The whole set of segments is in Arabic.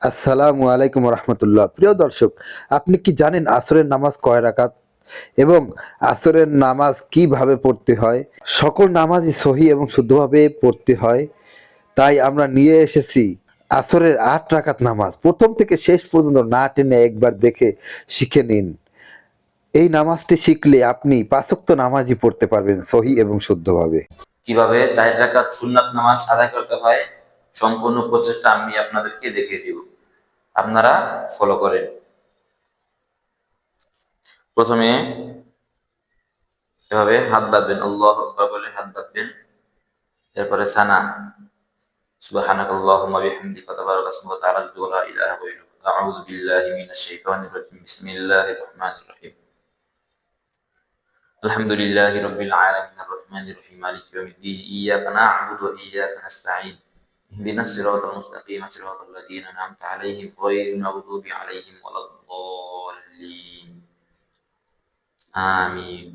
আসসালামু আলাইকুম রহমতুল্লাহ। প্রিয় দর্শক, আপনি কি জানেন আসরের নামাজ কয় রাকাত? এবং আসরের নামাজ কীভাবে পড়তে হয়? সকল নামাজই সহি এবং শুদ্ধভাবে পড়তে হয়। তাই আমরা নিয়ে এসেছি আসরের আট রাকাত নামাজ। প্রথম থেকে শেষ পর্যন্ত না টেনে একবার দেখে শিখে নিন। এই নামাজটি শিখলে আপনি পাঁচক্ত নামাজই পড়তে পারবেন সহি এবং শুদ্ধভাবে। কীভাবে চার রাকাত সুন্নাত নামাজ আদায় করতে হয়? সম্পূর্ণ প্রচেষ্টা আমি আপনাদেরকে দেখিয়ে দিব। আপনারা ফলো করেন। প্রথমে এভাবে হাত বাঁধবেন, আল্লাহ আকবার বলে হাত বাঁধবেন। এরপরে সানা, সুবহানাক আল্লাহুম্মা বিহামদিকা তাবারাক আসমুকা তাআলা লা ইলাহা ইল্লাকা আউযু বিল্লাহি মিনাশ শাইতানির রাজিম। বিসমিল্লাহির রহমানির রহিম। আলহামদুলিল্লাহি রাব্বিল আলামিন। আর রহমানির রহিম। মালিকি ইয়াউমিদ্দিন। ইয়াকা না'বুদু ওয়া ইয়াকা নাস্তাঈন। اهدنا الصراط المستقيم صراط الذين أنعمت عليهم غير المغضوب عليهم ولا الضالين آمين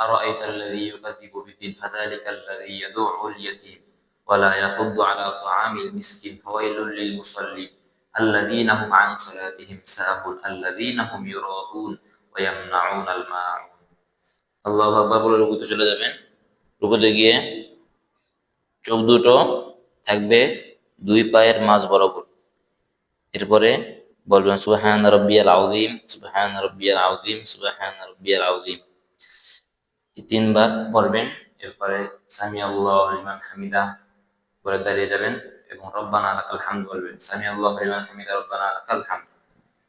أرأيت الذي يكذب بالدين فذلك الذي يدع اليتيم ولا يحض على طعام المسكين فويل للمصلين الذين هم عن صلاتهم ساهون الذين هم يراءون ويمنعون الماعون আল্লাহ আকবার বলে রুকুতে চলে যাবেন রুকুতে গিয়ে চোখ দুটো থাকবে দুই পায়ের মাঝ বরাবর। এরপরে বলবেন সুবহান রব্বিয়াল আউযীম সুবহান রব্বিয়াল আউযীম সুবহান রব্বিয়াল আউযীম এই তিনবার পড়বেন, এরপরে সামি আল্লাহ হামিদা বলে দাঁড়িয়ে যাবেন এবং রব্বানা লাকাল হামদ বলবেন সামি আল্লাহ লিমান হামিদা, রব্বানা লাকাল হামদ।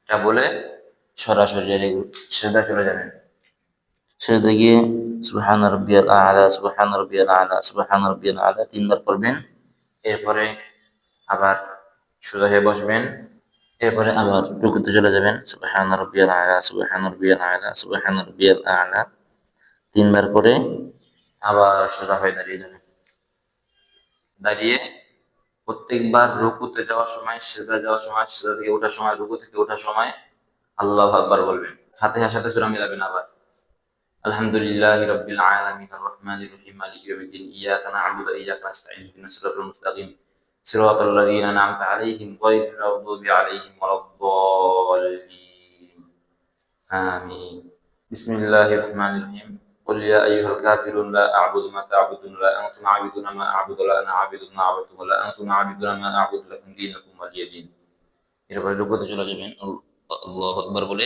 এটা বলে সরাসরি সেদা চলে যাবেন। সেটা গিয়ে সুবহান রব্বিয়াল আলা সুবহান রব্বিয়াল আলা সুবহান রব্বিয়াল আলা, তিনবার পড়বেন। এরপরে আবার সোজা হয়ে বসবেন। এরপরে আবার রুকুতে চলে যাবেন। সুবহান রব্বিয়াল আলা, সুবহান রব্বিয়াল আলা, সুবহান রব্বিয়াল আলা। তিনবার করে আবার সোজা হয়ে দাঁড়িয়ে যাবেন। দাঁড়িয়ে প্রত্যেকবার রুকুতে যাওয়ার সময় সেদা যাওয়ার সময় সেদা থেকে ওঠার সময়, রুকু থেকে ওঠার সময় আল্লাহ আকবার বলবেন। ফাতিহার সাথে সূরা মিলাবেন আবার। الحمد لله رب العالمين الرحمن الرحيم مالك يوم الدين إياك نعبد وإياك نستعين اهدنا الصراط المستقيم صراط الذين أنعمت عليهم غير المغضوب عليهم ولا الضالين آمين بسم الله الرحمن الرحيم قل يا أيها الكافرون لا أعبد ما تعبدون لا أنتم عابدون ما أعبد ولا أنا عابد ما عبدتم ولا أنتم عابدون ما أعبد لكم دينكم ولي دين এরপরে রুকুতে চলে যাবেন আল্লাহু আকবার বলে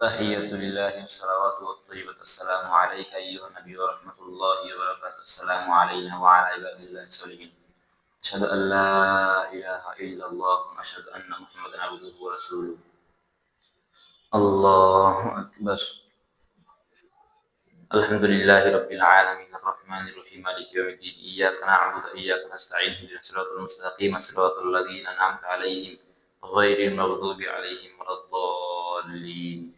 تحية لله الصلوات والطيبة. السلام عليك أيها النبي ورحمة الله وبركاته. السلام علينا وعلى عباد الله الصالحين. أشهد أن لا إله إلا الله وأشهد أن محمدا عبده ورسوله. الله أكبر. الحمد لله رب العالمين. الرحمن الرحيم. مالك يوم الدين. إياك نعبد وإياك نستعين. اهدنا الصراط المستقيم. صراط الذين أنعمت عليهم غير المغضوب عليهم ولا الضالين.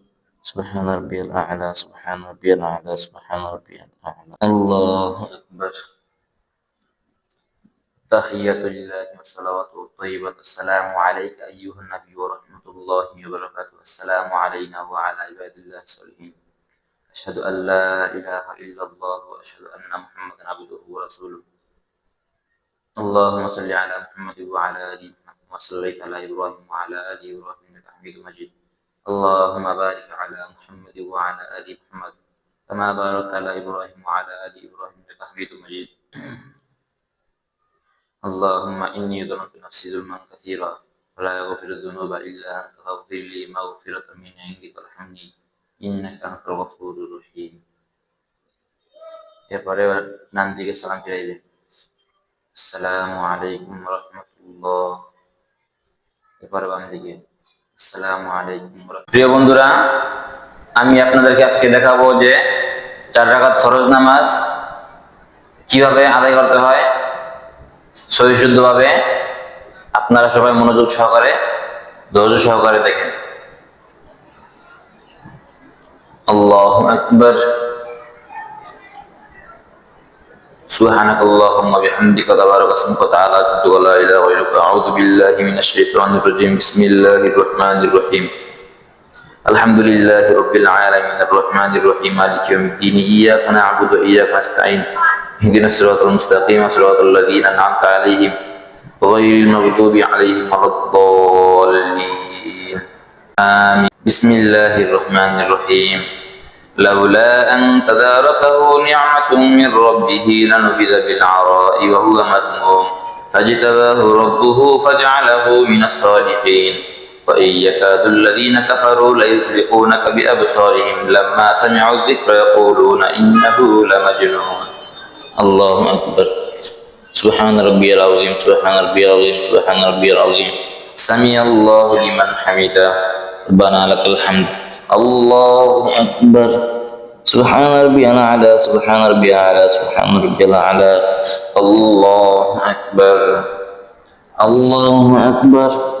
سبحان ربي الأعلى سبحان ربي الأعلى سبحان ربي الأعلى. الله أكبر. تحية لله والصلوات والطيبة. السلام عليك أيها النبي ورحمة الله وبركاته. السلام علينا وعلى عباد الله الصالحين. أشهد أن لا إله إلا الله وأشهد أن محمدا عبده ورسوله. اللهم صل على محمد وعلى آل محمد كما صليت على إبراهيم وعلى آل إبراهيم إنك حميد مجيد. اللهم بارك محمد وعلى آل محمد كما باركت على إبراهيم وعلى آل إبراهيم إنك حميد مجيد اللهم إني ظلمت نفسي ظلما كثيرا ولا يغفر الذنوب إلا أنت فاغفر لي مغفرة من عندك وارحمني إنك أنت الغفور الرحيم এরপরে নাম দিকে সালাম ফিরাইবে আসসালামু আলাইকুম রহমতুল্লাহ এরপরে বাম দিকে আসসালামু আলাইকুম ওয়া- প্রিয় বন্ধুরা আমি আপনাদেরকে আজকে দেখাবো যে চার রাকাত ফরজ নামাজ কিভাবে আদায় করতে হয় সহিশুদ্ধভাবে আপনারা সবাই মনোযোগ সহকারে ধৈর্য সহকারে দেখেন আল্লাহ আকবর سبحانك اللهم وبحمدك تبارك اسمك وتعالى جدك ولا اله غيرك اعوذ بالله من الشيطان الرجيم بسم الله الرحمن الرحيم الحمد لله رب العالمين الرحمن الرحيم مالك يوم الدين اياك نعبد واياك نستعين اهدنا الصراط المستقيم صراط الذين انعمت عليهم غير المغضوب عليهم ولا الضالين آمين بسم الله الرحمن الرحيم لولا أن تداركه نعمة من ربه لنبذ بالعراء وهو مذموم فاجتباه ربه فجعله من الصالحين وإن يكاد الذين كفروا ليزلقونك بأبصارهم لما سمعوا الذكر يقولون إنه لمجنون. الله أكبر. سبحان ربي العظيم سبحان ربي العظيم سبحان ربي العظيم. سمع الله لمن حمده. ربنا لك الحمد. الله أكبر. سبحان ربي الأعلى سبحان ربي الأعلى سبحان ربي الأعلى. الله أكبر. الله أكبر.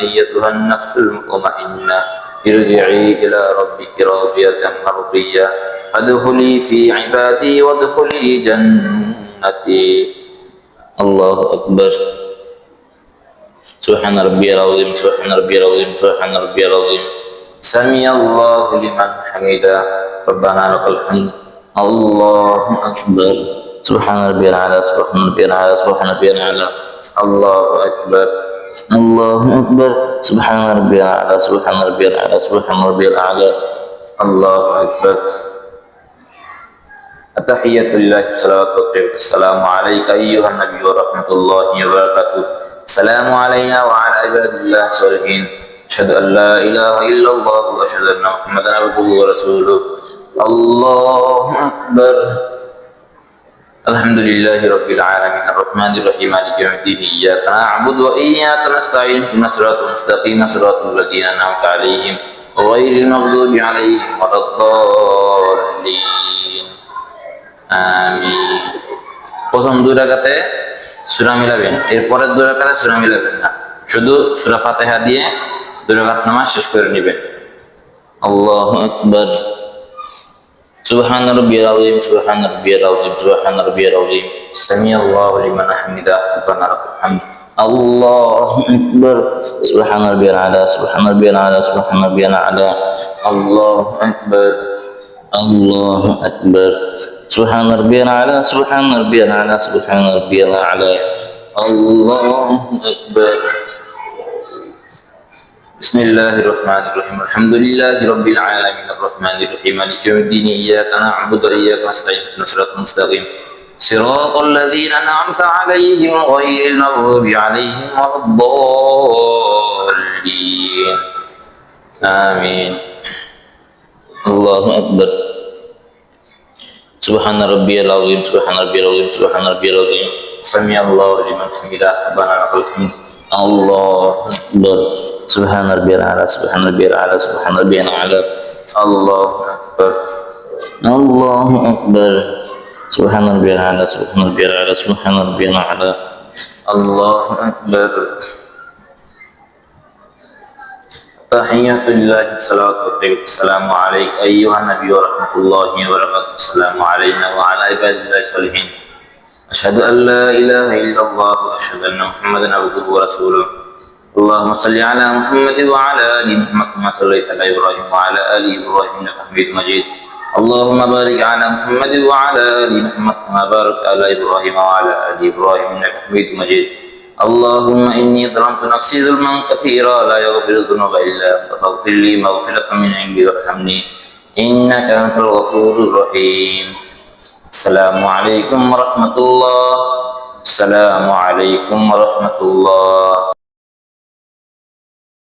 أيتها النفس المطمئنة ارجعي إلى ربك راضية مرضية فادخلي في عبادي وادخلي جنتي. الله أكبر. سبحان ربي العظيم سبحان ربي العظيم سبحان ربي العظيم. سمع الله لمن حمده. ربنا لك الحمد. الله أكبر. سبحان ربي الأعلى سبحان ربي الأعلى سبحان ربي الأعلى. الله أكبر. الله أكبر. سبحان ربي الأعلى سبحان ربي الأعلى سبحان ربي الأعلى. الله أكبر. التحية لله الصلاة السلام عليك أيها النبي ورحمة الله وبركاته. السلام علينا وعلى عباد الله الصالحين. أشهد أن لا إله إلا الله وأشهد أن محمدا عبده ورسوله. الله أكبر. الحمد لله رب العالمين الرحمن الرحيم مالك يوم الدين إياك نعبد وإياك نستعين اهدنا الصراط المستقيم صراط الذين أنعمت عليهم غير المغضوب عليهم ولا الضالين আমিন প্রথম দুই রাকাতে সূরা মিলাবেন এরপরের দুই রাকাতে সূরা মিলাবেন না শুধু সূরা ফাতিহা দিয়ে দুই রাকাত নামাজ শেষ করে নেবেন আল্লাহু আকবার سبحان ربي العظيم سبحان ربي العظيم سبحان ربي العظيم سمع الله لمن حمده ربنا لك الحمد الله أكبر سبحان ربي الأعلى سبحان ربي الأعلى سبحان ربي الأعلى الله أكبر الله أكبر سبحان ربي الأعلى سبحان ربي الأعلى سبحان ربي الأعلى الله أكبر بسم الله الرحمن الرحيم. الحمد لله رب العالمين الرحمن الرحيم. مالك يوم الدين إياك نعبد وإياك نستعين. اهدنا الصراط المستقيم. صراط الذين أنعمت عليهم غير المغضوب عليهم ولا الضالين. آمين. الله أكبر. سبحان ربي العظيم سبحان ربي العظيم سبحان ربي العظيم. سمع الله لمن حمده. ربنا لك الحمد. الله أكبر. سبحان ربي الأعلى سبحان ربي الأعلى سبحان ربي الأعلى. الله أكبر. الله أكبر. سبحان ربي الأعلى سبحان ربي الأعلى سبحان ربي الأعلى. الله أكبر. تحية الله الصلاة والطيب السلام عليك أيها النبي ورحمة الله وبركاته. السلام علينا وعلى عباد الله الصالحين. أشهد أن لا إله إلا الله وأشهد أن محمدا عبده ورسوله. اللهم صل على محمد وعلى آل محمد كما صليت على إبراهيم وعلى آل إبراهيم إنك حميد مجيد. اللهم بارك على محمد وعلى آل محمد كما باركت على إبراهيم وعلى آل إبراهيم إنك حميد مجيد. اللهم إني ظلمت نفسي ظلما كثيرا لا يغفر الذنوب إلا أنت. فاغفر لي مغفرة من عندك وارحمني. إنك أنت الغفور الرحيم. السلام عليكم ورحمة الله. السلام عليكم ورحمة الله.